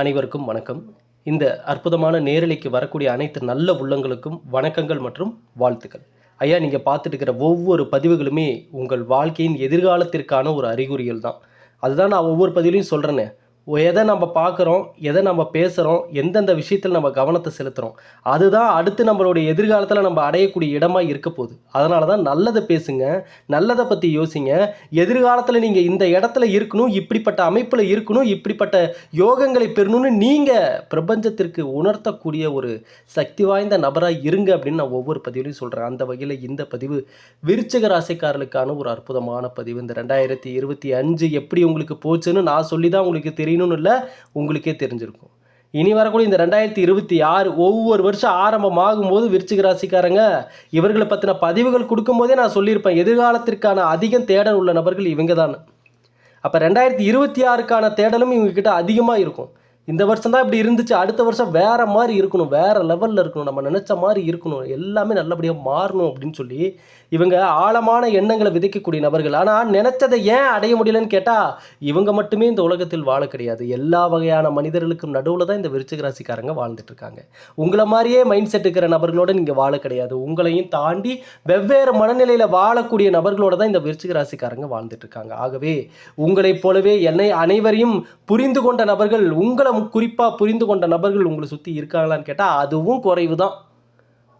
அனைவருக்கும் வணக்கம். இந்த அற்புதமான நேரலைக்கு வரக்கூடிய அனைத்து நல்ல உள்ளங்களுக்கும் வணக்கங்கள் மற்றும் வாழ்த்துக்கள். ஐயா நீங்கள் பார்த்துட்டு இருக்கிற ஒவ்வொரு பதிவுகளுமே உங்கள் வாழ்க்கையின் எதிர்காலத்திற்கான ஒரு அறிகுறிகள் தான். அதுதான் நான் ஒவ்வொரு பதிவுலையும் சொல்கிறேனே எதை நம்ம பார்க்குறோம் எதை நம்ம பேசுகிறோம் எந்தெந்த விஷயத்தில் நம்ம கவனத்தை செலுத்துகிறோம் அதுதான் அடுத்து நம்மளுடைய எதிர்காலத்தில் நம்ம அடையக்கூடிய இடமா இருக்க போகுது. அதனால தான் நல்லதை பேசுங்க நல்லதை பற்றி யோசிங்க. எதிர்காலத்தில் நீங்கள் இந்த இடத்துல இருக்கணும் இப்படிப்பட்ட அமைப்பில் இருக்கணும் இப்படிப்பட்ட யோகங்களை பெறணும்னு நீங்கள் பிரபஞ்சத்திற்கு உணர்த்தக்கூடிய ஒரு சக்தி வாய்ந்த நபராக இருங்க அப்படின்னு நான் ஒவ்வொரு பதிவுலையும் சொல்கிறேன் அந்த வகையில் இந்த பதிவு விருச்சக ராசிக்காரர்களுக்கான ஒரு அற்புதமான பதிவு. இந்த ரெண்டாயிரத்தி இருபத்தி அஞ்சு எப்படி உங்களுக்கு போச்சுன்னு நான் சொல்லி தான் உங்களுக்கு தெரியும். தெரியணும்னு இல்லை உங்களுக்கே தெரிஞ்சிருக்கும். இனி வரக்கூடிய இந்த ரெண்டாயிரத்தி இருபத்தி ஆறு ஒவ்வொரு வருஷம் ஆரம்பமாகும் போது விருச்சிக ராசிக்காரங்க இவர்களை பற்றின பதிவுகள் கொடுக்கும்போதே நான் சொல்லியிருப்பேன் எதிர்காலத்திற்கான அதிகம் தேடல் உள்ள நபர்கள் இவங்க தான் அப்போ ரெண்டாயிரத்தி இருபத்தி ஆறுக்கான தேடலும் இவங்கக்கிட்ட அதிகமாக இருக்கும். இந்த வருஷம் தான் இப்படி இருந்துச்சு அடுத்த வருஷம் வேற மாதிரி இருக்கணும் வேற லெவலில் இருக்கணும் நம்ம நினச்ச மாதிரி இருக்கணும் எல்லாமே நல்லபடியாக மாறணும் அப்படின்னு சொல்லி இவங்க ஆழமான எண்ணங்களை விதைக்கக்கூடிய நபர்கள். ஆனால் நினைச்சதை ஏன் அடைய முடியலன்னு கேட்டால் இவங்க மட்டுமே இந்த உலகத்தில் வாழ கிடையாது. எல்லா வகையான மனிதர்களுக்கும் நடுவில் தான் இந்த விருச்சிக ராசிக்காரங்க வாழ்ந்துட்டு இருக்காங்க. உங்களை மாதிரியே மைண்ட் செட் இருக்கிற நபர்களோட நீங்கள் வாழ கிடையாது. உங்களையும் தாண்டி வெவ்வேறு மனநிலையில் வாழக்கூடிய நபர்களோட தான் இந்த விருச்சிக ராசிக்காரங்க வாழ்ந்துட்டு இருக்காங்க. ஆகவே உங்களைப் போலவே என்னை அனைவரையும் புரிந்து கொண்ட நபர்கள் உங்களை குறிப்பாக புரிந்து கொண்ட நபர்கள் உங்களை சுற்றி இருக்காங்களான்னு கேட்டால் அதுவும் குறைவு தான்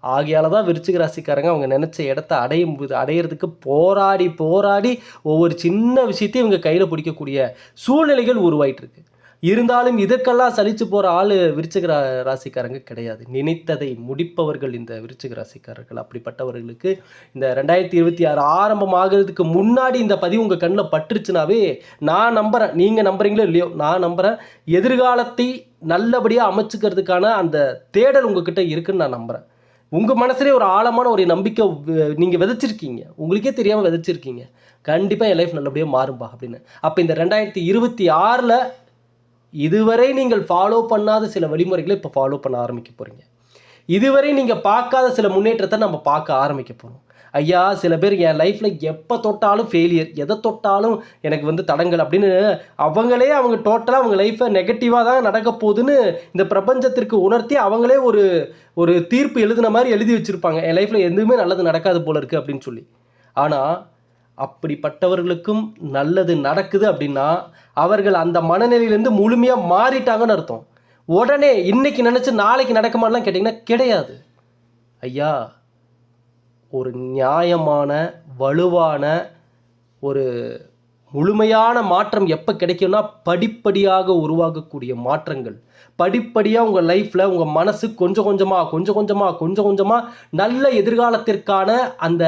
ஆகையால் தான் விருச்சிக ராசிக்காரங்க அவங்க நினச்ச இடத்த அடையும் அடையிறதுக்கு போராடி போராடி ஒவ்வொரு சின்ன விஷயத்தையும் இவங்க கையில் பிடிக்கக்கூடிய சூழ்நிலைகள் உருவாயிட்டிருக்கு. இருந்தாலும் இதற்கெல்லாம் சலிச்சு போகிற ஆள் விருச்சிக ரா ராசிக்காரங்க கிடையாது. நினைத்ததை முடிப்பவர்கள் இந்த விருச்சிக ராசிக்காரர்கள். அப்படிப்பட்டவர்களுக்கு இந்த ரெண்டாயிரத்தி இருபத்தி ஆறு ஆரம்பமாகிறதுக்கு முன்னாடி இந்த பதிவு உங்கள் கண்ணில் பட்டுருச்சுனாவே நான் நம்புகிறேன் நீங்கள் நம்புறீங்களோ இல்லையோ நான் நம்புகிறேன் எதிர்காலத்தை நல்லபடியாக அமைச்சுக்கிறதுக்கான அந்த தேடல் உங்ககிட்ட இருக்குன்னு நான் நம்புகிறேன் உங்கள் மனசுலேயே ஒரு ஆழமான ஒரு நம்பிக்கை நீங்கள் விதைச்சிருக்கீங்க. உங்களுக்கே தெரியாமல் விதைச்சிருக்கீங்க. கண்டிப்பாக என் லைஃப் நல்லபடியாக மாறும்பா அப்படின்னு. அப்போ இந்த ரெண்டாயிரத்தி இருபத்தி ஆறில் இதுவரை நீங்கள் ஃபாலோ பண்ணாத சில வழிமுறைகளை இப்போ ஃபாலோ பண்ண ஆரம்பிக்க போகிறீங்க இதுவரை நீங்கள் பார்க்காத சில முன்னேற்றத்தை நம்ம பார்க்க ஆரம்பிக்க போகிறோம் ஐயா சில பேர் என் லைஃப்பில் எப்போ தொட்டாலும் ஃபெயிலியர் எதை தொட்டாலும் எனக்கு வந்து தடங்கள் அப்படின்னு அவங்களே அவங்க டோட்டலாக அவங்க லைஃப்பை நெகட்டிவாக தான் நடக்க போகுதுன்னு இந்த பிரபஞ்சத்திற்கு உணர்த்தி அவங்களே ஒரு ஒரு தீர்ப்பு எழுதின மாதிரி எழுதி வச்சுருப்பாங்க. என் லைஃப்பில் எதுவுமே நல்லது நடக்காது போல இருக்குது அப்படின்னு சொல்லி. ஆனால் அப்படிப்பட்டவர்களுக்கும் நல்லது நடக்குது அப்படின்னா அவர்கள் அந்த மனநிலையிலேருந்து முழுமையாக மாறிட்டாங்கன்னு அர்த்தம். உடனே இன்னைக்கு நினச்சி நாளைக்கு நடக்குமான்லாம் கேட்டிங்கன்னா கிடையாது. ஐயா ஒரு நியாயமான வலுவான ஒரு முழுமையான மாற்றம் எப்போ கிடைக்கும்னா படிப்படியாக உருவாகக்கூடிய மாற்றங்கள். படிப்படியாக உங்கள் லைஃப்பில் உங்கள் மனசு கொஞ்சம் கொஞ்சமாக கொஞ்சம் கொஞ்சமாக கொஞ்சம் கொஞ்சமாக நல்ல எதிர்காலத்திற்கான அந்த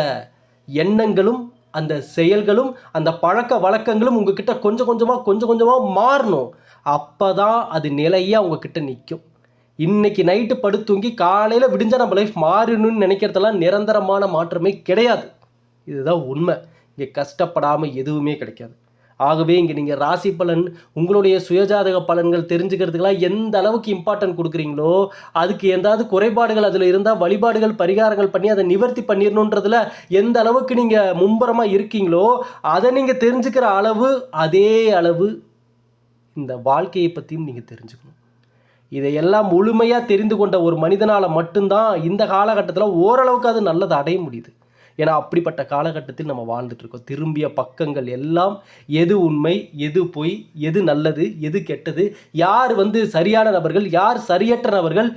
எண்ணங்களும் அந்த செயல்களும் அந்த பழக்க வழக்கங்களும் உங்ககிட்ட கொஞ்சம் கொஞ்சமாக கொஞ்சம் கொஞ்சமாக மாறணும். அப்போ தான் அது நிலையாக உங்ககிட்ட நிற்கும் இன்னைக்கு நைட்டு படுத்தூங்கி காலையில் விடிஞ்சால் நம்ம லைஃப் மாறணும்னு நினைக்கிறதெல்லாம் நிரந்தரமான மாற்றமே கிடையாது. இதுதான் உண்மை. இங்கே கஷ்டப்படாமல் எதுவுமே கிடைக்காது. ஆகவே இங்கே நீங்கள் ராசி பலன் உங்களுடைய சுயஜாதக பலன்கள் தெரிஞ்சுக்கிறதுக்கெல்லாம் எந்த அளவுக்கு இம்பார்ட்டன்ட் கொடுக்குறீங்களோ அதுக்கு எந்தாவது குறைபாடுகள் அதில் இருந்தால் வழிபாடுகள் பரிகாரங்கள் பண்ணி அதை நிவர்த்தி பண்ணிடணுன்றதுல எந்த அளவுக்கு நீங்கள் மும்புறமாக இருக்கீங்களோ அதை நீங்கள் தெரிஞ்சுக்கிற அளவு அதே அளவு இந்த வாழ்க்கையை பற்றியும் நீங்கள் தெரிஞ்சுக்கணும். இதையெல்லாம் முழுமையாக தெரிந்து கொண்ட ஒரு மனிதனால் மட்டும்தான் இந்த காலகட்டத்தில் ஓரளவுக்கு அது நல்லது அடைய முடியுது. ஏன்னா அப்படிப்பட்ட காலகட்டத்தில் நம்ம வாழ்ந்துட்டுருக்கோம் திரும்பிய பக்கங்கள் எல்லாம் எது உண்மை எது பொய் எது நல்லது எது கெட்டது யார் வந்து சரியான நபர்கள் யார் சரியற்ற நபர்கள்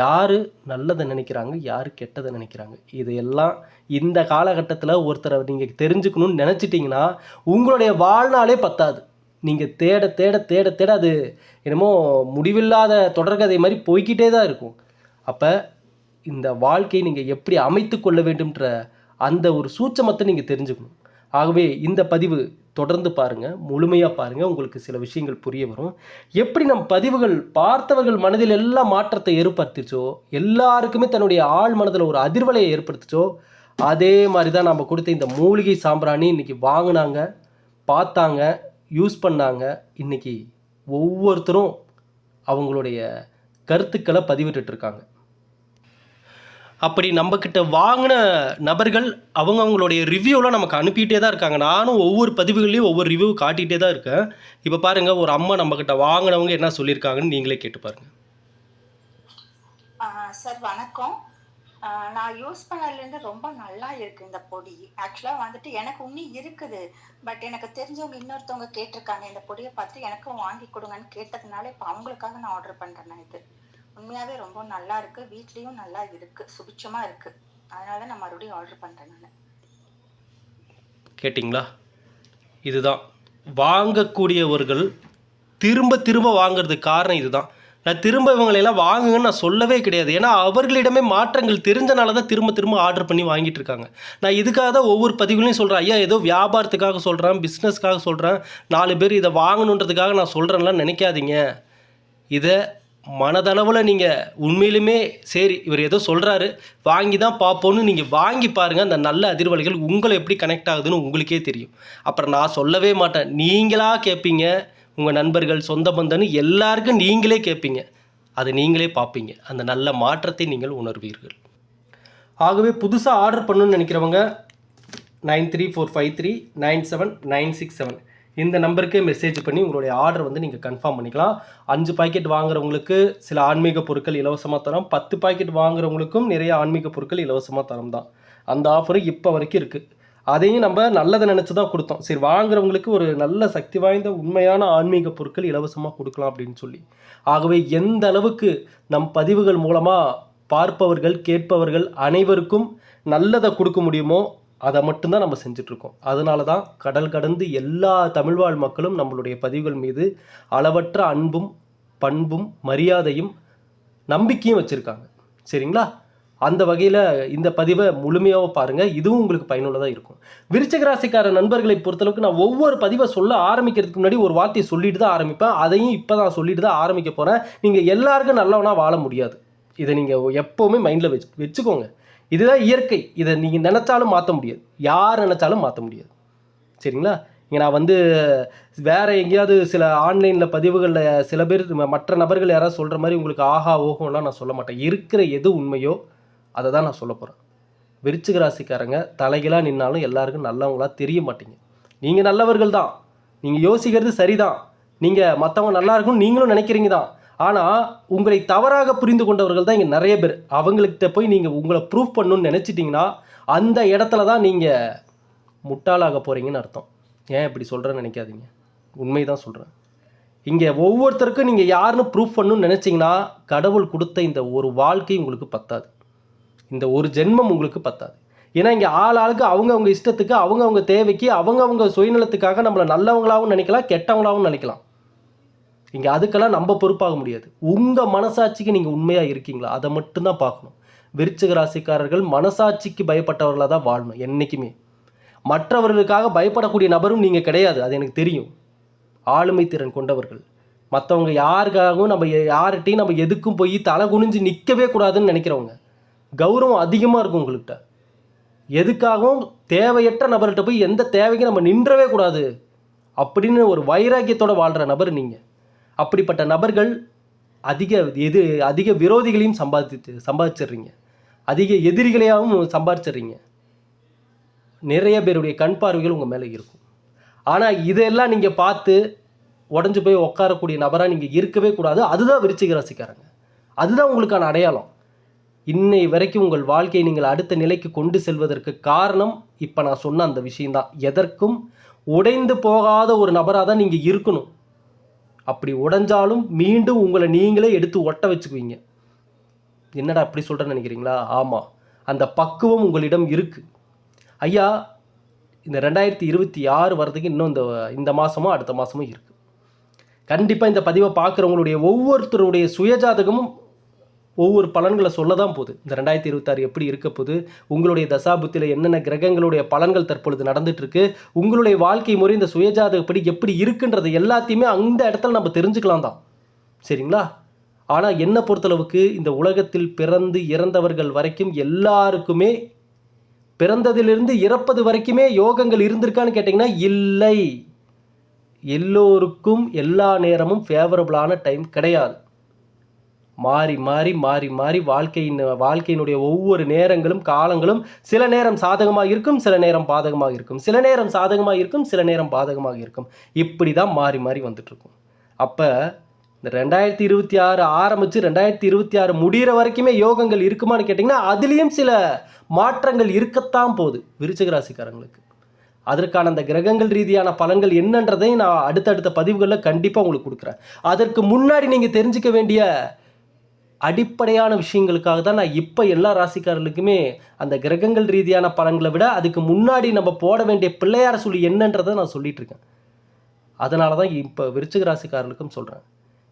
யார் நல்லதை நினைக்கிறாங்க யார் கெட்டதை நினைக்கிறாங்க. இதையெல்லாம் இந்த காலகட்டத்தில் ஒருத்தரை நீங்கள் தெரிஞ்சுக்கணும்னு நினச்சிட்டிங்கன்னா உங்களுடைய வாழ்நாளே பத்தாது. நீங்கள் தேட தேட தேட தேட அது என்னமோ முடிவில்லாத தொடர்கதை மாதிரி போய்க்கிட்டே தான் இருக்கும். அப்போ இந்த வாழ்க்கையை நீங்கள் எப்படி அமைத்து கொள்ள வேண்டும்ன்ற அந்த ஒரு சூட்சமத்தை நீங்கள் தெரிஞ்சுக்கணும். ஆகவே இந்த பதிவு தொடர்ந்து பாருங்கள் முழுமையாக பாருங்கள் உங்களுக்கு சில விஷயங்கள் புரிய வரும். எப்படி நம் பதிவுகள் பார்த்தவர்கள் மனதில் எல்லாம் மாற்றத்தை ஏற்படுத்திச்சோ எல்லாருக்குமே தன்னுடைய ஆழ் மனதில் ஒரு அதிர்வலையை ஏற்படுத்திச்சோ அதே மாதிரி தான் நம்ம கொடுத்த இந்த மூலிகை சாம்பிராணி இன்றைக்கி வாங்கினாங்க பார்த்தாங்க யூஸ் பண்ணாங்க இன்றைக்கி ஒவ்வொருத்தரும் அவங்களுடைய கருத்துக்களை பதிவிட்டுட்டு இருக்காங்க அப்படி நம்மக்கிட்ட வாங்கின நபர்கள் அவங்க அவங்களுடைய ரிவ்யூலாம் நமக்கு அனுப்பிட்டே தான் இருக்காங்க. நானும் ஒவ்வொரு பதிவுகள்லையும் ஒவ்வொரு ரிவ்யூ காட்டிகிட்டே தான் இருக்கேன். இப்போ பாருங்கள் ஒரு அம்மா நம்மக்கிட்ட வாங்கினவங்க என்ன சொல்லியிருக்காங்கன்னு நீங்களே கேட்டு பாருங்கள் சார் வணக்கம். நான் யூஸ் பண்ணதுலேருந்து ரொம்ப நல்லா இருக்கு இந்த பொடி. ஆக்சுவலாக வந்துட்டு எனக்கு இன்னும் இருக்குது. பட் எனக்கு தெரிஞ்சவங்க இன்னொருத்தவங்க கேட்டிருக்காங்க இந்த பொடியை பார்த்து எனக்கும் வாங்கி கொடுங்கன்னு கேட்டதுனால இப்போ அவங்களுக்காக நான் ஆர்டர் பண்ணுறேன் நான் இது. உண்மையாகவே ரொம்ப நல்லா இருக்கு. வீட்லேயும் நல்லா இருக்கு. சுபிச்சமாக இருக்கு. அதனால நான் மறுபடியும் ஆர்டர் பண்ணுறேன் நான். கேட்டிங்களா? இதுதான். வாங்கக்கூடியவர்கள் திரும்ப திரும்ப வாங்குறதுக்கு காரணம் இதுதான். நான் திரும்ப இவங்களையெல்லாம் வாங்குங்கன்னு நான் சொல்லவே கிடையாது. ஏன்னா அவர்களிடமே மாற்றங்கள் தெரிஞ்சனால தான் திரும்ப திரும்ப ஆர்டர் பண்ணி வாங்கிட்டு இருக்காங்க. நான் இதுக்காக தான் ஒவ்வொரு பதிவுகளையும் சொல்கிறேன் ஐயா ஏதோ வியாபாரத்துக்காக சொல்கிறேன் பிஸ்னஸ்க்காக சொல்கிறேன் நாலு பேர் இதை வாங்கணுன்றதுக்காக நான் சொல்கிறேன்லாம் நினைக்காதீங்க. இதை மனதளவில் நீங்கள் உண்மையிலுமே சரி இவர் ஏதோ சொல்கிறாரு வாங்கி தான் பார்ப்போன்னு நீங்கள் வாங்கி பாருங்கள் அந்த நல்ல அதிர்வலைகள் உங்களை எப்படி கனெக்ட் ஆகுதுன்னு உங்களுக்கே தெரியும். அப்புறம் நான் சொல்லவே மாட்டேன். நீங்களாக கேட்பீங்க உங்கள் நண்பர்கள் சொந்த பந்தன்னு எல்லாருக்கும் நீங்களே கேட்பீங்க. அதை நீங்களே பார்ப்பீங்க. அந்த நல்ல மாற்றத்தை நீங்கள் உணர்வீர்கள். ஆகவே புதுசாக ஆர்டர் பண்ணணும்னு நினைக்கிறவங்க nine three four five three nine seven nine six seven. இந்த நம்பருக்கே மெசேஜ் பண்ணி உங்களுடைய ஆர்டர் வந்து நீங்கள் கன்ஃபார்ம் பண்ணிக்கலாம். அஞ்சு பாக்கெட் வாங்குறவங்களுக்கு சில ஆன்மீக பொருட்கள் இலவசமாக தரோம். பத்து பாக்கெட் வாங்குறவங்களுக்கும் நிறைய ஆன்மீக பொருட்கள் இலவசமாக தரோம் தான். அந்த ஆஃபர் இப்போ வரைக்கும் இருக்குது அதையும் நம்ம நல்லதை நினச்சி தான் கொடுத்தோம். சரி வாங்குறவங்களுக்கு ஒரு நல்ல சக்தி வாய்ந்த உண்மையான ஆன்மீக பொருட்கள் இலவசமாக கொடுக்கலாம் அப்படின்னு சொல்லி. ஆகவே எந்த அளவுக்கு நம் பதிவுகள் மூலமாக பார்ப்பவர்கள் கேட்பவர்கள் அனைவருக்கும் நல்லதை கொடுக்க முடியுமோ அதை மட்டும்தான் நம்ம செஞ்சிட்ருக்கோம். அதனால தான் கடல் கடந்து எல்லா தமிழ்வாழ் மக்களும் நம்மளுடைய பதிவுகள் மீது அளவற்ற அன்பும் பண்பும் மரியாதையும் நம்பிக்கையும் வச்சுருக்காங்க. சரிங்களா? அந்த வகையில் இந்த பதிவை முழுமையாக பாருங்கள் இதுவும் உங்களுக்கு பயனுள்ளதாக இருக்கும். விருச்சிக ராசிக்கார நண்பர்களை பொறுத்தளவுக்கு நான் ஒவ்வொரு பதிவை சொல்ல ஆரம்பிக்கிறதுக்கு முன்னாடி ஒரு வார்த்தையை சொல்லிட்டு தான் ஆரம்பிப்பேன். அதையும் இப்போ தான் சொல்லிட்டு தான் ஆரம்பிக்க போகிறேன் நீங்கள் எல்லாருக்கும் நல்லவனா வாழ முடியாது. இதை நீங்கள் எப்போவுமே மைண்டில் வச்சு வச்சுக்கோங்க. இதுதான் இயற்கை. இதை நீங்கள் நினச்சாலும் மாற்ற முடியாது. யார் நினச்சாலும் மாற்ற முடியாது. சரிங்களா? இங்கே நான் வந்து வேறு எங்கேயாவது சில ஆன்லைனில் பதிவுகளில் சில பேர் மற்ற நபர்கள் யாராவது சொல்கிற மாதிரி உங்களுக்கு ஆஹா ஓஹோலாம் நான் சொல்ல மாட்டேன். இருக்கிற எது உண்மையோ அதை தான் நான் சொல்ல போகிறேன் விருச்சிக ராசிக்காரங்க தலைகளாக நின்னாலும் எல்லாருக்கும் நல்லவங்களாக தெரிய மாட்டீங்க. நீங்கள் நல்லவர்கள் தான். நீங்கள் யோசிக்கிறது சரிதான். நீங்கள் மற்றவங்க நல்லா இருக்கும்னு நீங்களும் நினைக்கிறீங்க தான். ஆனால் உங்களை தவறாக புரிந்து கொண்டவர்கள் தான் இங்கே நிறைய பேர். அவங்கள்கிட்ட போய் நீங்கள் உங்களை ப்ரூஃப் பண்ணணும்னு நினச்சிட்டிங்கன்னா அந்த இடத்துல தான் நீங்கள் முட்டாளாக போகிறீங்கன்னு அர்த்தம். ஏன் இப்படி சொல்கிறேன்னு நினைக்காதீங்க. உண்மை தான் சொல்கிறேன் இங்கே ஒவ்வொருத்தருக்கும் நீங்கள் யாருன்னு ப்ரூஃப் பண்ணணும்னு நினச்சிங்கன்னா கடவுள் கொடுத்த இந்த ஒரு வாழ்க்கை உங்களுக்கு பத்தாது. இந்த ஒரு ஜென்மம் உங்களுக்கு பத்தாது. ஏன்னா இங்கே ஆள் ஆளுக்கு அவங்க அவங்க இஷ்டத்துக்கு அவங்க அவங்க தேவைக்கு அவங்க அவங்க சுயநலத்துக்காக நம்மளை நல்லவங்களாகவும் நினைக்கலாம் கெட்டவங்களாகவும் நினைக்கலாம். இங்கே அதுக்கெல்லாம் நம்ம பொறுப்பாக முடியாது. உங்கள் மனசாட்சிக்கு நீங்கள் உண்மையாக இருக்கீங்களா? அதை மட்டும்தான் பார்க்கணும். விருச்சிக ராசிக்காரர்கள் மனசாட்சிக்கு பயப்பட்டவர்களாக தான் வாழணும் என்றைக்குமே மற்றவர்களுக்காக பயப்படக்கூடிய நபரும் நீங்கள் கிடையாது. அது எனக்கு தெரியும். ஆளுமை திறன் கொண்டவர்கள். மற்றவங்க யாருக்காகவும் நம்ம யார்கிட்டையும் நம்ம எதுக்கும் போய் தலை குனிஞ்சு நிற்கவே கூடாதுன்னு நினைக்கிறவங்க. கௌரவம் அதிகமாக இருக்கும் உங்கள்கிட்ட. எதுக்காகவும் தேவையற்ற நபர்கிட்ட போய் எந்த தேவைக்கும் நம்ம நின்றவே கூடாது அப்படின்னு ஒரு வைராக்கியத்தோட வாழ்கிற நபர் நீங்கள் அப்படிப்பட்ட நபர்கள் அதிக எது அதிக விரோதிகளையும் சம்பாதித்து சம்பாதிச்சிடுறீங்க. அதிக எதிரிகளையாகவும் சம்பாதிச்சிடுறீங்க. நிறைய பேருடைய கண் பார்வைகள் உங்கள் மேலே இருக்கும். ஆனால் இதெல்லாம் நீங்கள் பார்த்து உடஞ்சி போய் உட்காரக்கூடிய நபராக நீங்கள் இருக்கவே கூடாது. அதுதான் விருச்சிக ராசிக்காரங்க. அதுதான் உங்களுக்கான அடையாளம். இன்னை வரைக்கும் உங்கள் வாழ்க்கையை நீங்கள் அடுத்த நிலைக்கு கொண்டு செல்வதற்கு காரணம் இப்போ நான் சொன்ன அந்த விஷயந்தான் எதற்கும் உடைந்து போகாத ஒரு நபராக தான் நீங்கள் இருக்கணும். அப்படி உடைஞ்சாலும் மீண்டும் உங்களை நீங்களே எடுத்து ஒட்ட வச்சுக்குவீங்க. என்னடா அப்படி சொல்கிறேன்னு நினைக்கிறீங்களா? ஆமாம் அந்த பக்குவம் உங்களிடம் இருக்குது ஐயா இந்த ரெண்டாயிரத்தி இருபத்தி ஆறு வரதுக்கு இன்னும் இந்த இந்த மாதமும் அடுத்த மாதமும் இருக்குது கண்டிப்பாக இந்த பதிவை பார்க்குறவங்களுடைய ஒவ்வொருத்தருடைய சுயஜாதகமும் ஒவ்வொரு பலன்களை சொல்ல தான் போகுது. இந்த ரெண்டாயிரத்தி இருபத்தாறு எப்படி இருக்க போகுது? உங்களுடைய தசாபுத்தியில் என்னென்ன கிரகங்களுடைய பலன்கள் தற்பொழுது நடந்துட்டுருக்கு உங்களுடைய வாழ்க்கை முறை இந்த சுயஜாதகப்படி எப்படி இருக்குன்றது எல்லாத்தையுமே அந்த இடத்துல நம்ம தெரிஞ்சுக்கலாம் தான். சரிங்களா? ஆனால் என்னை பொறுத்தளவுக்கு இந்த உலகத்தில் பிறந்து இறந்தவர்கள் வரைக்கும் எல்லாருக்குமே பிறந்ததிலிருந்து இறப்பது வரைக்குமே யோகங்கள் இருந்திருக்கான்னு கேட்டிங்கன்னா இல்லை. எல்லோருக்கும் எல்லா நேரமும் ஃபேவரபுளான டைம் கிடையாது. மாறி மாறி மாறி மாறி வாழ்க்கையின் வாழ்க்கையினுடைய ஒவ்வொரு நேரங்களும் காலங்களும் சில நேரம் சாதகமாக இருக்கும் சில நேரம் பாதகமாக இருக்கும். சில நேரம் சாதகமாக இருக்கும் சில நேரம் பாதகமாக இருக்கும். இப்படி தான் மாறி மாறி வந்துட்டுருக்கும். அப்போ இந்த ரெண்டாயிரத்தி இருபத்தி ஆறு ஆரம்பித்து ரெண்டாயிரத்தி இருபத்தி ஆறு முடிகிற வரைக்குமே யோகங்கள் இருக்குமான்னு கேட்டிங்கன்னா அதுலேயும் சில மாற்றங்கள் இருக்கத்தான் போகுது விருச்சிக ராசிக்காரங்களுக்கு. அதற்கான அந்த கிரகங்கள் ரீதியான பலன்கள் என்னன்றதையும் நான் அடுத்தடுத்த பதிவுகளில் கண்டிப்பாக உங்களுக்கு கொடுக்குறேன். அதற்கு முன்னாடி நீங்கள் தெரிஞ்சுக்க வேண்டிய அடிப்படையான விஷயங்களுக்காக தான் நான் இப்போ எல்லா ராசிக்காரர்களுக்குமே அந்த கிரகங்கள் ரீதியான பலன்களை விட அதுக்கு முன்னாடி நம்ம போட வேண்டிய பிள்ளையார சொல்லி என்னன்றதை நான் சொல்லிட்டு இருக்கேன். அதனால தான் இப்போ விருச்சிக ராசிக்காரர்களுக்கும் சொல்கிறேன்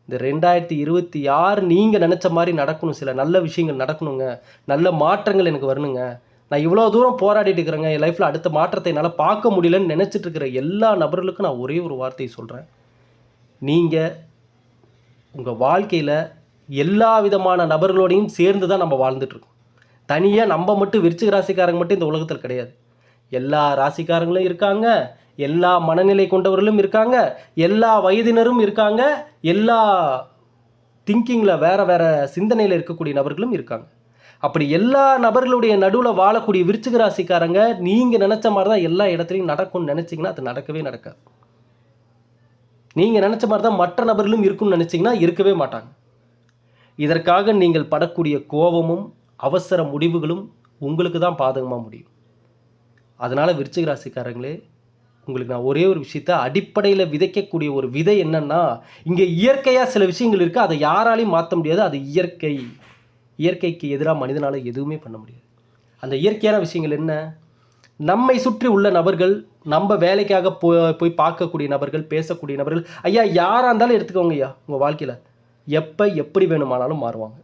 இந்த ரெண்டாயிரத்தி இருபத்தி ஆறு நீங்கள் நினச்ச மாதிரி நடக்கணும் சில நல்ல விஷயங்கள் நடக்கணுங்க. நல்ல மாற்றங்கள் எனக்கு வரணுங்க. நான் இவ்வளோ தூரம் போராடிட்டு இருக்கிறேங்க. என் லைஃப்பில் அடுத்த மாற்றத்தை என்னால் பார்க்க முடியலன்னு நினச்சிட்டு இருக்கிற எல்லா நபர்களுக்கும் நான் ஒரே ஒரு வார்த்தையை சொல்கிறேன் நீங்கள் உங்கள் வாழ்க்கையில் எல்லா விதமான நபர்களோடையும் சேர்ந்து தான் நம்ம வாழ்ந்துட்டுருக்கோம். தனியாக நம்ம மட்டும் விருச்சிக ராசிக்காரங்க மட்டும் இந்த உலகத்தில் கிடையாது. எல்லா ராசிக்காரங்களும் இருக்காங்க எல்லா மனநிலை கொண்டவர்களும் இருக்காங்க எல்லா வயதினரும் இருக்காங்க எல்லா திங்கிங்கில் வேற வேறு சிந்தனையில் இருக்கக்கூடிய நபர்களும் இருக்காங்க. அப்படி எல்லா நபர்களுடைய நடுவில் வாழக்கூடிய விருச்சிக ராசிக்காரங்க நீங்கள் நினச்ச மாதிரி தான் எல்லா இடத்துலையும் நடக்கும்னு நினச்சிங்கன்னா அது நடக்கவே நடக்காது. நீங்கள் நினச்ச மாதிரி தான் மற்ற நபர்களும் இருக்கும்னு நினச்சிங்கன்னா இருக்கவே மாட்டாங்க. இதற்காக நீங்கள் படக்கூடிய கோபமும் அவசர முடிவுகளும் உங்களுக்கு தான் பாதகமாக முடியும். அதனால் விருச்சிகராசிக்காரங்களே உங்களுக்கு நான் ஒரே ஒரு விஷயத்த அடிப்படையில் விதைக்கக்கூடிய ஒரு விதை என்னன்னா இங்கே இயற்கையாக சில விஷயங்கள் இருக்குது அதை யாராலையும் மாற்ற முடியாது. அது இயற்கை. இயற்கைக்கு எதிராக மனிதனால் எதுவுமே பண்ண முடியாது. அந்த இயற்கையான விஷயங்கள் என்ன? நம்மை சுற்றி உள்ள நபர்கள் நம்ம வேலைக்காக போ போய் பார்க்கக்கூடிய நபர்கள் பேசக்கூடிய நபர்கள் ஐயா யாராக இருந்தாலும் எடுத்துக்கோங்க ஐயா உங்கள் வாழ்க்கையில். எப்போ எப்படி வேணுமானாலும் மாறுவாங்க.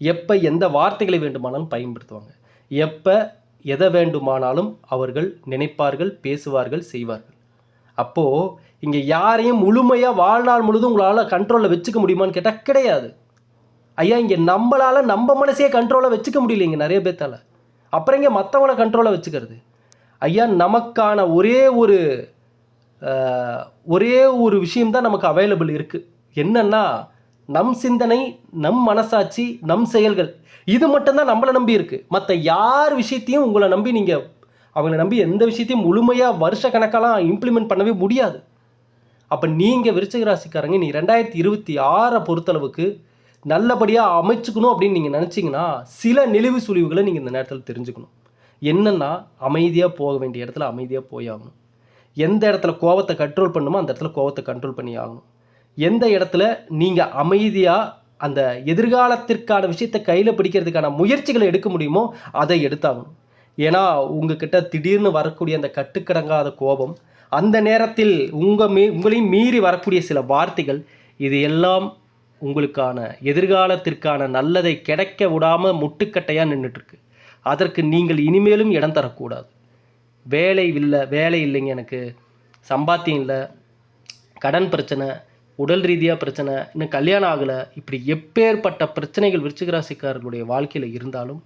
எப்போ எந்த வார்த்தைகளை வேண்டுமானாலும் பயன்படுத்துவாங்க. எப்போ எதை வேண்டுமானாலும் அவர்கள் நினைப்பார்கள் பேசுவார்கள் செய்வார்கள். அப்போது இங்கே யாரையும் முழுமையாக வாழ்நாள் முழுதும் உங்களால் கண்ட்ரோலில் வச்சுக்க முடியுமான்னு கேட்டால் கிடையாது. ஐயா இங்கே நம்மளால் நம்ம மனசையே கண்ட்ரோலில் வச்சுக்க முடியல இங்கே நிறைய பேர்த்தால அப்புறம் இங்கே மற்றவங்கள கண்ட்ரோலில் வச்சுக்கிறது. ஐயா நமக்கான ஒரே ஒரு ஒரே ஒரு விஷயம்தான் நமக்கு அவைலபிள் இருக்குது என்னன்னா நம் சிந்தனை நம் மனசாட்சி நம் செயல்கள். இது மட்டும்தான் நம்மளை நம்பி இருக்குது மற்ற யார் விஷயத்தையும் உங்களை நம்பி நீங்கள் அவங்கள நம்பி எந்த விஷயத்தையும் முழுமையாக வருஷ கணக்கெல்லாம் இம்ப்ளிமெண்ட் பண்ணவே முடியாது. அப்போ நீங்கள் விருச்சிக ராசிக்காரங்க நீ ரெண்டாயிரத்தி இருபத்தி ஆறை பொறுத்தளவுக்கு நல்லபடியாக அமைச்சுக்கணும் அப்படின்னு நீங்கள் நினச்சிங்கன்னா சில நெளிவு சுழிவுகளை நீங்கள் இந்த நேரத்தில் தெரிஞ்சுக்கணும். என்னென்னா அமைதியாக போக வேண்டிய இடத்துல அமைதியாக போய் ஆகணும். எந்த இடத்துல கோவத்தை கண்ட்ரோல் பண்ணுமோ அந்த இடத்துல கோவத்தை கண்ட்ரோல் பண்ணி ஆகணும். எந்த இடத்துல நீங்கள் அமைதியாக அந்த எதிர்காலத்திற்கான விஷயத்தை கையில் பிடிக்கிறதுக்கான முயற்சிகளை எடுக்க முடியுமோ அதை எடுத்தாகணும். ஏன்னா உங்ககிட்ட திடீர்னு வரக்கூடிய அந்த கட்டுக்கடங்காத கோபம் அந்த நேரத்தில் உங்கள் மீ உங்களையும் மீறி வரக்கூடிய சில வார்த்தைகள் இது எல்லாம் உங்களுக்கான எதிர்காலத்திற்கான நல்லதை கிடைக்க விடாமல் முட்டுக்கட்டையாக நின்றுட்டுருக்கு அதற்கு நீங்கள் இனிமேலும் இடம் தரக்கூடாது. வேலை இல்லை வேலை இல்லைங்க எனக்கு சம்பாத்தியம் இல்லை கடன் பிரச்சனை உடல் ரீதியாக பிரச்சனை இன்னும் கல்யாணம் ஆகலை இப்படி எப்பேற்பட்ட பிரச்சனைகள் விருச்சிகராசிக்காரர்களுடைய வாழ்க்கையில் இருந்தாலும்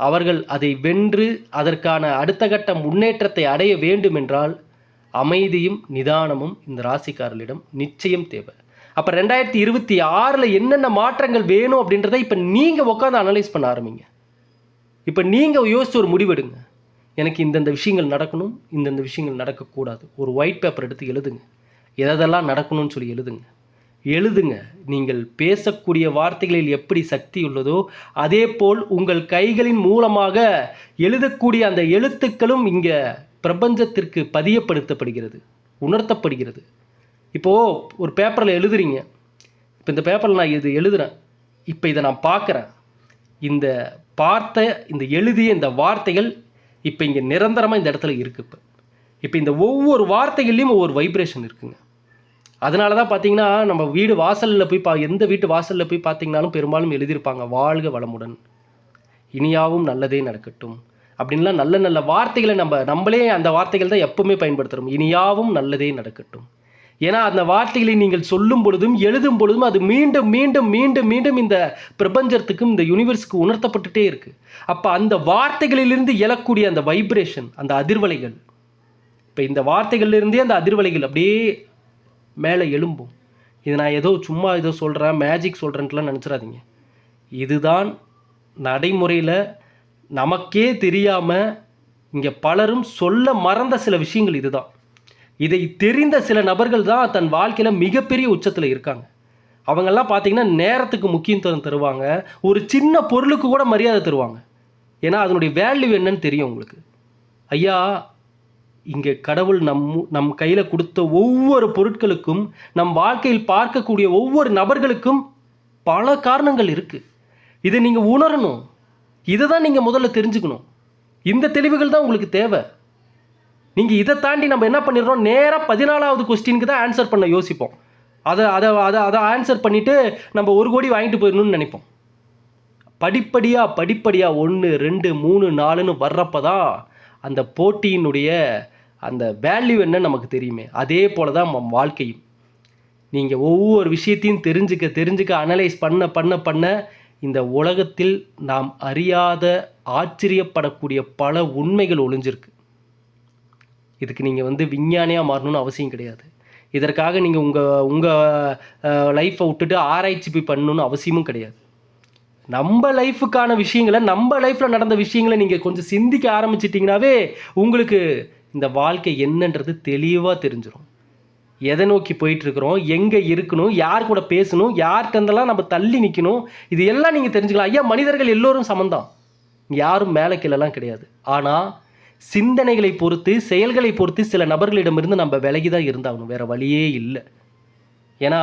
அவர்கள் அதை வென்று அதற்கான அடுத்த கட்ட முன்னேற்றத்தை அடைய வேண்டும் என்றால் அமைதியும் நிதானமும் இந்த ராசிக்காரர்களிடம் நிச்சயம் தேவை. அப்போ ரெண்டாயிரத்தி இருபத்தி ஆறில் என்னென்ன மாற்றங்கள் வேணும் அப்படின்றத இப்போ நீங்கள் உட்காந்து அனலைஸ் பண்ண ஆரம்பிங்க. இப்போ நீங்கள் யோசிச்சு ஒரு முடிவெடுங்க எனக்கு இந்தந்த விஷயங்கள் நடக்கணும் இந்தந்த விஷயங்கள் நடக்கக்கூடாது. ஒரு ஒயிட் பேப்பர் எடுத்து எழுதுங்க. எதெல்லாம் நடக்கணும்னு சொல்லி எழுதுங்க. எழுதுங்க. நீங்கள் பேசக்கூடிய வார்த்தைகளில் எப்படி சக்தி உள்ளதோ அதே போல் உங்கள் கைகளின் மூலமாக எழுதக்கூடிய அந்த எழுத்துக்களும் இங்கே பிரபஞ்சத்திற்கு பதியப்படுத்தப்படுகிறது உணர்த்தப்படுகிறது. இப்போது ஒரு பேப்பரில் எழுதுறீங்க. இப்போ இந்த பேப்பரில் நான் இது எழுதுறேன். இப்போ இதை நான் பார்க்குறேன். இந்த பார்த்த இந்த எழுதிய இந்த வார்த்தைகள் இப்போ இங்கே நிரந்தரமாக இந்த இடத்துல இருக்குது இப்போ. இப்போ இந்த ஒவ்வொரு வார்த்தைகள்லேயும் ஒவ்வொரு வைப்ரேஷன் இருக்குங்க. அதனால தான் பார்த்தீங்கன்னா நம்ம வீடு வாசலில் போய் பா எந்த வீட்டு வாசலில் போய் பார்த்தீங்கனாலும் பெரும்பாலும் எழுதியிருப்பாங்க வாழ்க வளமுடன். இனியாவும் நல்லதே நடக்கட்டும். அப்படின்லாம் நல்ல நல்ல வார்த்தைகளை நம்ம நம்மளே அந்த வார்த்தைகள் தான் எப்பவுமே பயன்படுத்துகிறோம் இனியாவும் நல்லதே நடக்கட்டும். ஏன்னா அந்த வார்த்தைகளை நீங்கள் சொல்லும் பொழுதும் எழுதும் பொழுதும் அது மீண்டும் மீண்டும் மீண்டும் மீண்டும் இந்த பிரபஞ்சத்துக்கும் இந்த யூனிவர்ஸுக்கு உணர்த்தப்பட்டுட்டே இருக்குது அப்போ அந்த வார்த்தைகளிலிருந்து எழக்கூடிய அந்த வைப்ரேஷன் அந்த அதிர்வலைகள் இப்போ இந்த வார்த்தைகள்லேருந்தே அந்த அதிர்வலைகள் அப்படியே மேலே எழும்பும். இது நான் ஏதோ சும்மா ஏதோ சொல்கிறேன் மேஜிக் சொல்கிறேன்ட்டுலாம் நினச்சிடாதீங்க. இதுதான் நடைமுறையில் நமக்கே தெரியாமல் இங்கே பலரும் சொல்ல மறந்த சில விஷயங்கள் இதுதான். இதை தெரிந்த சில நபர்கள் தான் தன் வாழ்க்கையில் மிகப்பெரிய உச்சத்தில் இருக்காங்க. அவங்கெல்லாம் பார்த்திங்கன்னா நேரத்துக்கு முக்கியத்துவம் தருவாங்க ஒரு சின்ன பொருளுக்கு கூட மரியாதை தருவாங்க. ஏன்னா அதனுடைய வேல்யூ என்னன்னு தெரியும் உங்களுக்கு. ஐயா இங்கே கடவுள் நம் நம் கையில் கொடுத்த ஒவ்வொரு பொருட்களுக்கும் நம் வாழ்க்கையில் பார்க்கக்கூடிய ஒவ்வொரு நபர்களுக்கும் பல காரணங்கள் இருக்குது இதை நீங்கள் உணரணும். இதை தான் நீங்கள் முதல்ல தெரிஞ்சுக்கணும். இந்த தெளிவுகள் தான் உங்களுக்கு தேவை. நீங்கள் இதை தாண்டி நம்ம என்ன பண்ணிடுறோம்? நேராக பதினாலாவது கொஸ்டினுக்கு தான் ஆன்சர் பண்ண யோசிப்போம். அதை அதை அதை அதை ஆன்சர் பண்ணிவிட்டு நம்ம ஒரு கோடி வாங்கிட்டு போயிடணும்னு நினைப்போம். படிப்படியாக படிப்படியாக ஒன்று ரெண்டு மூணு நாலுன்னு வர்றப்ப தான் அந்த போட்டியினுடைய அந்த வேல்யூ என்ன நமக்கு தெரியுமே? அதே போல தான் நம் வாழ்க்கையும். நீங்கள் ஒவ்வொரு விஷயத்தையும் தெரிஞ்சுக்க தெரிஞ்சுக்க அனலைஸ் பண்ண பண்ண பண்ண இந்த உலகத்தில் நாம் அறியாத ஆச்சரியப்படக்கூடிய பல உண்மைகள் ஒளிஞ்சிருக்கு. இதுக்கு நீங்கள் வந்து விஞ்ஞானியாக மாறணும்னு அவசியம் கிடையாது. இதற்காக நீங்கள் உங்கள் உங்கள் லைஃப்பை விட்டுட்டு ஆராய்ச்சி போய் பண்ணணும்னு அவசியமும் கிடையாது. நம்ம லைஃபுக்கான விஷயங்களை நம்ம லைஃப்பில் நடந்த விஷயங்களை நீங்கள் கொஞ்சம் சிந்திக்க ஆரம்பிச்சிட்டிங்கனாவே உங்களுக்கு இந்த வாழ்க்கை என்னன்றது தெளிவாக தெரிஞ்சிடும் எதை நோக்கி போயிட்டுருக்குறோம்? எங்கே இருக்கணும்? யார் கூட பேசணும்? யார்கிட்டருந்தெல்லாம் நம்ம தள்ளி நிற்கணும் இது எல்லாம் நீங்கள் தெரிஞ்சுக்கலாம். ஐயா மனிதர்கள் எல்லோரும் சமந்தான் யாரும் மேலே கீழெல்லாம் கிடையாது. ஆனால் சிந்தனைகளை பொறுத்து செயல்களை பொறுத்து சில நபர்களிடமிருந்து நம்ம விலகி தான் இருந்தாகணும். வேறு வழியே இல்லை. ஏன்னா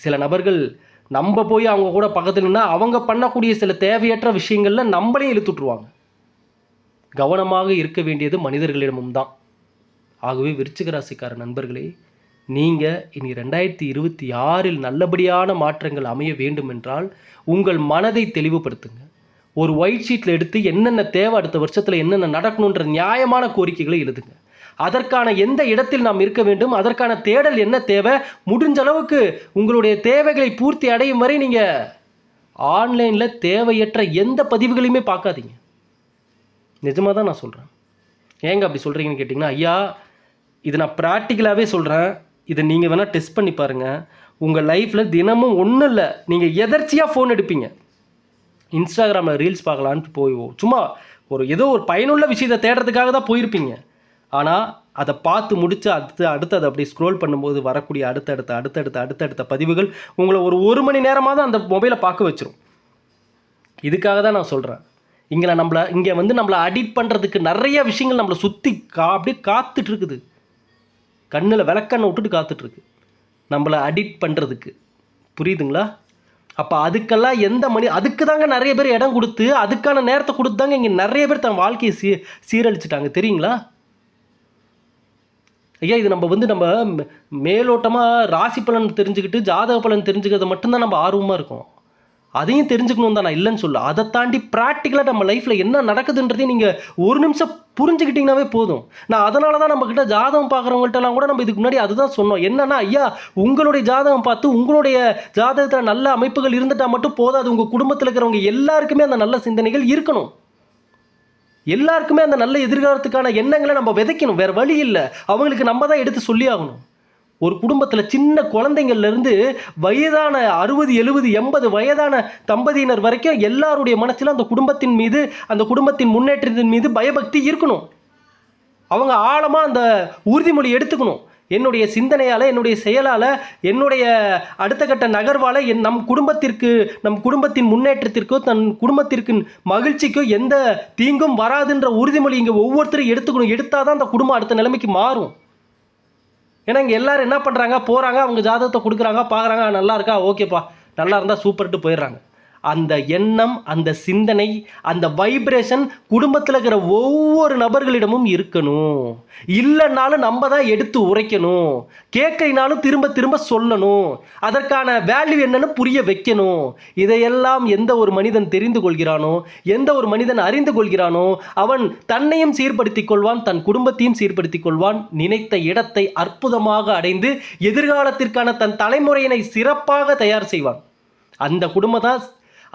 சில நபர்கள் நம்ம போய் அவங்க கூட பக்கத்தில் நின்னா அவங்க பண்ணக்கூடிய சில தேவையற்ற விஷயங்களில் நம்மளையும் இழுத்துட்ருவாங்க கவனமாக இருக்க வேண்டியது மனிதர்களிடமும் தான். ஆகவே விருச்சிக ராசிக்கார நண்பர்களே நீங்கள் இனி ரெண்டாயிரத்தி இருபத்தி ஆறில் நல்லபடியான மாற்றங்கள் அமைய வேண்டுமென்றால் உங்கள் மனதை தெளிவுபடுத்துங்க. ஒரு ஒயிட் ஷீட்டில் எடுத்து என்னென்ன தேவை அடுத்த வருஷத்தில் என்னென்ன நடக்கணுன்ற நியாயமான கோரிக்கைகளை எழுதுங்க. அதற்கான எந்த இடத்தில் நாம் இருக்க வேண்டும் அதற்கான தேடல் என்ன தேவை முடிஞ்ச அளவுக்கு உங்களுடைய தேவைகளை பூர்த்தி அடையும் வரை நீங்கள் ஆன்லைனில் தேவையற்ற எந்த பதிவுகளையுமே பார்க்காதீங்க. நிஜமாக தான் நான் சொல்கிறேன் ஏங்க அப்படி சொல்கிறீங்கன்னு கேட்டிங்கன்னா ஐயா இது நான் ப்ராக்டிக்கலாகவே சொல்கிறேன் இதை நீங்கள் வேணால் டெஸ்ட் பண்ணி பாருங்கள் உங்கள் லைஃப்பில் தினமும் ஒன்றும் இல்லை. நீங்கள் எதர்ச்சியாக ஃபோன் எடுப்பீங்க. இன்ஸ்டாகிராமில் ரீல்ஸ் பார்க்கலான்ட்டு போய்வோம் சும்மா ஒரு ஏதோ ஒரு பயனுள்ள விஷயத்தை தேடுறதுக்காக தான் போயிருப்பீங்க. ஆனால் அதை பார்த்து முடித்து அடுத்து அடுத்து அதை அப்படி ஸ்க்ரோல் பண்ணும்போது வரக்கூடிய அடுத்தடுத்த அடுத்தடுத்த அடுத்தடுத்த பதிவுகள் உங்களை ஒரு ஒரு மணி நேரமாக தான் அந்த மொபைலை பார்க்க வச்சிரும். இதுக்காக தான் நான் சொல்கிறேன் இங்கே நம்மளை இங்கே வந்து நம்மளை அடிட் பண்ணுறதுக்கு நிறைய விஷயங்கள் நம்மளை சுற்றி கா அப்படியே காத்துட்ருக்குது கண்ணில் விளக்கண்ணை விட்டுட்டு காத்துட்ருக்கு நம்மளை அடிட் பண்ணுறதுக்கு புரியுதுங்களா? அப்போ அதுக்கெல்லாம் எந்த மணி அதுக்கு தாங்க நிறைய பேர் இடம் கொடுத்து அதுக்கான நேரத்தை கொடுத்து தாங்க இங்கே நிறைய பேர் தன் வாழ்க்கையை சீ சீரழிச்சிட்டாங்க. தெரியுங்களா? ஐயா இது நம்ம வந்து நம்ம மே- மேலோட்டமாக ராசி பலன் தெரிஞ்சுக்கிட்டு ஜாதக பலன் தெரிஞ்சுக்கிறது மட்டும்தான் நம்ம ஆர்வமாக இருக்கோம். அதையும் தெரிஞ்சுக்கணும் தான் நான் இல்லைன்னு சொல்ல. அதை தாண்டி ப்ராக்டிக்கலாக நம்ம லைஃப்பில் என்ன நடக்குதுன்றதையும் நீங்கள் ஒரு நிமிஷம் புரிஞ்சுக்கிட்டிங்கனாவே போதும். நான் அதனால தான் நம்மக்கிட்ட ஜாதகம் பார்க்குறவங்கள்ட்டலாம் கூட நம்ம இதுக்கு முன்னாடி அதுதான் சொன்னோம். என்னன்னா ஐயா உங்களுடைய ஜாதகம் பார்த்து உங்களுடைய ஜாதகத்தில் நல்ல அமைப்புகள் இருந்துட்டால் மட்டும் போதாது. உங்கள் குடும்பத்தில் இருக்கிறவங்க எல்லாருக்குமே அந்த நல்ல சிந்தனைகள் இருக்கணும். எல்லாருக்குமே அந்த நல்ல எதிர்காலத்துக்கான எண்ணங்களை நம்ம விதைக்கணும். வேறு வழி இல்லை. அவங்களுக்கு நம்ம தான் எடுத்து சொல்லி ஆகணும் ஒரு குடும்பத்தில் சின்ன குழந்தைங்கள்லேருந்து வயதான அறுபது எழுபது எண்பது வயதான தம்பதியினர் வரைக்கும் எல்லாருடைய மனசிலும் அந்த குடும்பத்தின் மீது அந்த குடும்பத்தின் முன்னேற்றத்தின் மீது பயபக்தி இருக்கணும். அவங்க ஆழமாக அந்த உறுதிமொழி எடுத்துக்கணும். என்னுடைய சிந்தனையால் என்னுடைய செயலால் என்னுடைய அடுத்த கட்ட நகர்வால் என் நம் குடும்பத்திற்கு நம் குடும்பத்தின் முன்னேற்றத்திற்கோ தன் குடும்பத்திற்கு மகிழ்ச்சிக்கோ எந்த தீங்கும் வராதுன்ற உறுதிமொழி இங்கே ஒவ்வொருத்தரும் எடுத்துக்கணும். எடுத்தால் தான் அந்த குடும்பம் அடுத்த நிலைமைக்கு மாறும். ஏன்னா இங்கே எல்லோரும் என்ன பண்ணுறாங்க போகிறாங்க அவங்க ஜாதகத்தை கொடுக்குறாங்க பார்க்குறாங்க நல்லா இருக்கா? ஓகேப்பா. நல்லா இருந்தால் சூப்பர்ட்டு போயிடுறாங்க. அந்த எண்ணம் அந்த சிந்தனை அந்த வைப்ரேஷன் குடும்பத்தில் இருக்கிற ஒவ்வொரு நபர்களிடமும் இருக்கணும். இல்லைன்னாலும் நம்ம தான் எடுத்து உரைக்கணும். கேட்கலினாலும் திரும்ப திரும்ப சொல்லணும். அதற்கான வேல்யூ என்னன்னு புரிய வைக்கணும். இதையெல்லாம் எந்த ஒரு மனிதன் தெரிந்து கொள்கிறானோ எந்த ஒரு மனிதன் அறிந்து கொள்கிறானோ அவன் தன்னையும் சீர்படுத்திக் கொள்வான் தன் குடும்பத்தையும் சீர்படுத்திக் கொள்வான். நினைத்த இடத்தை அற்புதமாக அடைந்து எதிர்காலத்திற்கான தன் தலைமுறையினை சிறப்பாக தயார் செய்வான். அந்த குடும்பம் தான்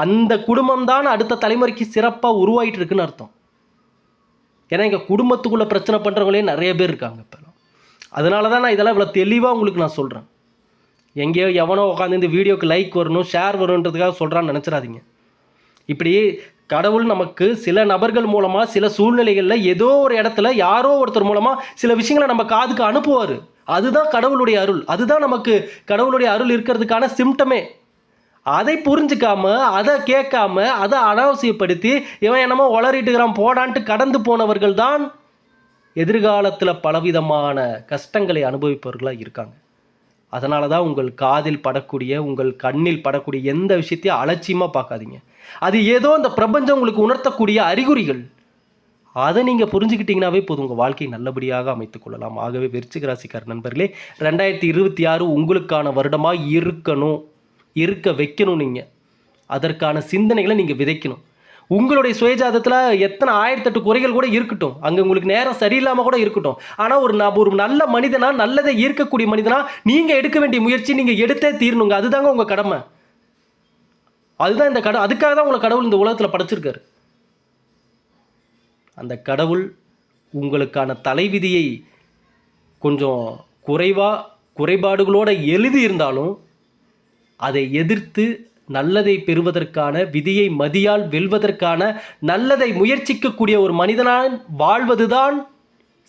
அந்த குடும்பம் தான் அடுத்த தலைமுறைக்கு சிறப்பாக உருவாயிட்டு இருக்குன்னு அர்த்தம். ஏன்னா எங்கள் குடும்பத்துக்குள்ளே பிரச்சனை பண்ணுறவங்களே நிறைய பேர் இருக்காங்க இப்போ. அதனால தான் நான் இதெல்லாம் இவ்வளோ தெளிவாக உங்களுக்கு நான் சொல்கிறேன் எங்கேயோ எவனோ உட்காந்து இந்த வீடியோக்கு லைக் வரணும் ஷேர் வரணுன்றதுக்காக சொல்கிறான்னு நினச்சிடாதீங்க. இப்படி கடவுள் நமக்கு சில நபர்கள் மூலமாக சில சூழ்நிலைகளில் ஏதோ ஒரு இடத்துல யாரோ ஒருத்தர் மூலமாக சில விஷயங்களை நம்ம காதுக்கு அனுப்புவார். அதுதான் கடவுளுடைய அருள். அதுதான் நமக்கு கடவுளுடைய அருள் இருக்கிறதுக்கான சிம்டமே அதை புரிஞ்சுக்காம அதை கேட்காம அதை அனாவசியப்படுத்தி இவன் என்னமோ வளரிட்டுக்கிறான் போடான்ட்டு கடந்து போனவர்கள் தான் எதிர்காலத்தில் பலவிதமான கஷ்டங்களை அனுபவிப்பவர்களாக இருக்காங்க. அதனால தான் உங்கள் காதில் படக்கூடிய உங்கள் கண்ணில் படக்கூடிய எந்த விஷயத்தையும் அலட்சியமாக பார்க்காதீங்க. அது ஏதோ இந்த பிரபஞ்சம் உங்களுக்கு உணர்த்தக்கூடிய அறிகுறிகள். அதை நீங்கள் புரிஞ்சுக்கிட்டிங்கனாவே போதும். உங்கள் வாழ்க்கையை நல்லபடியாக அமைத்துக்கொள்ளலாம் ஆகவே விருச்சிக நண்பர்களே ரெண்டாயிரத்தி இருபத்தி ஆறு உங்களுக்கான வருடமாக இருக்கணும். இருக்க வைக்கணும் நீங்கள் அதற்கான சிந்தனைகளை நீங்கள் விதைக்கணும். உங்களுடைய சுயஜாதத்தில் எத்தனை ஆயிரத்தெட்டு குறைகள் கூட இருக்கட்டும். அங்கே உங்களுக்கு நேரம் சரியில்லாமல் கூட இருக்கட்டும். ஆனால் ஒரு நான் ஒரு நல்ல மனிதனா நல்லதை ஈர்க்கக்கூடிய மனிதனா நீங்கள் எடுக்க வேண்டிய முயற்சி நீங்கள் எடுத்தே தீரணுங்க. அதுதாங்க உங்கள் கடமை. அதுதான் இந்த கடவுள் அதுக்காக தான் உங்களை கடவுள் இந்த உலகத்தில் படைச்சிருக்காரு. அந்த கடவுள் உங்களுக்கான தலைவிதியை கொஞ்சம் குறைவாக குறைபாடுகளோடு எழுதி இருந்தாலும் அதை எதிர்த்து நல்லதை பெறுவதற்கான விதியை மதியால் வெல்வதற்கான நல்லதை முயற்சிக்கக்கூடிய ஒரு மனிதனான் வாழ்வதுதான்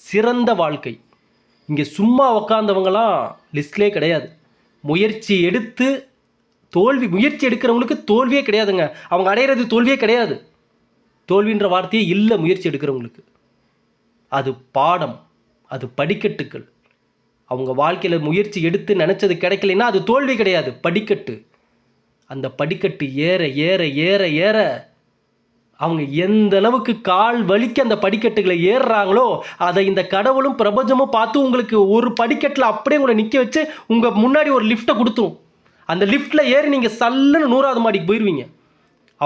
சிறந்த வாழ்க்கை. இங்கே சும்மா உக்காந்தவங்களாம் லிஸ்ட்லே கிடையாது. முயற்சி எடுத்து தோல்வி முயற்சி எடுக்கிறவங்களுக்கு தோல்வியே கிடையாதுங்க. அவங்க அடையிறது தோல்வியே கிடையாது. தோல்வின்ற வார்த்தையே இல்லை முயற்சி எடுக்கிறவங்களுக்கு. அது பாடம் அது படிக்கட்டுக்கள் அவங்க வாழ்க்கையில் முயற்சி எடுத்து நினச்சது கிடைக்கலைன்னா அது தோல்வி கிடையாது. படிக்கட்டு. அந்த படிக்கட்டு ஏற ஏற ஏற ஏற அவங்க எந்த அளவுக்கு கால் வலிக்க அந்த படிக்கட்டுகளை ஏறுறாங்களோ அதை இந்த கடவுளும் பிரபஞ்சமும் பார்த்து உங்களுக்கு ஒரு படிக்கட்டில் அப்படியே உங்களை நிற்க வச்சு உங்கள் முன்னாடி ஒரு லிஃப்ட்டை கொடுத்துரும். அந்த லிஃப்ட்டில் ஏறி நீங்கள் சல்லுன்னு நூறாவது மாடிக்கு போயிடுவீங்க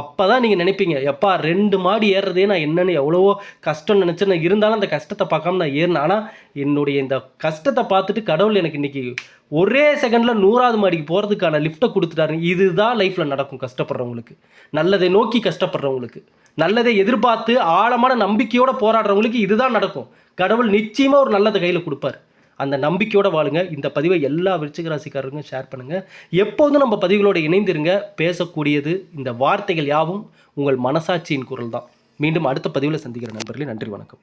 அப்போ தான் நீங்கள் நினைப்பீங்க எப்பா ரெண்டு மாடி ஏறுறதே நான் என்னென்னு எவ்வளவோ கஷ்டம்னு நினச்சேன் நான் இருந்தாலும் அந்த கஷ்டத்தை பார்க்காம நான் ஏறினேன். ஆனால் என்னுடைய இந்த கஷ்டத்தை பார்த்துட்டு கடவுள் எனக்கு இன்னைக்கு ஒரே செகண்டில் நூறாவது மாடிக்கு போகிறதுக்கான லிஃப்ட்டை கொடுத்துட்டாரு இதுதான் லைஃப்பில் நடக்கும் கஷ்டப்படுறவங்களுக்கு. நல்லதை நோக்கி கஷ்டப்படுறவங்களுக்கு. நல்லதை எதிர்பார்த்து ஆழமான நம்பிக்கையோடு போராடுறவங்களுக்கு இதுதான் நடக்கும். கடவுள் நிச்சயமாக ஒரு நல்லதை கையில் கொடுப்பார். அந்த நம்பிக்கையோடு வாழுங்க. இந்த பதிவை எல்லா விருச்சிக ராசிக்காரருக்கும் ஷேர் பண்ணுங்கள் எப்போதும் நம்ம பதிவுகளோடு இணைந்திருங்க பேசக்கூடியது இந்த வார்த்தைகள் யாவும் உங்கள் மனசாட்சியின் குரல் தான் மீண்டும் அடுத்த பதிவில் சந்திக்கிற நண்பர்களே நன்றி வணக்கம்.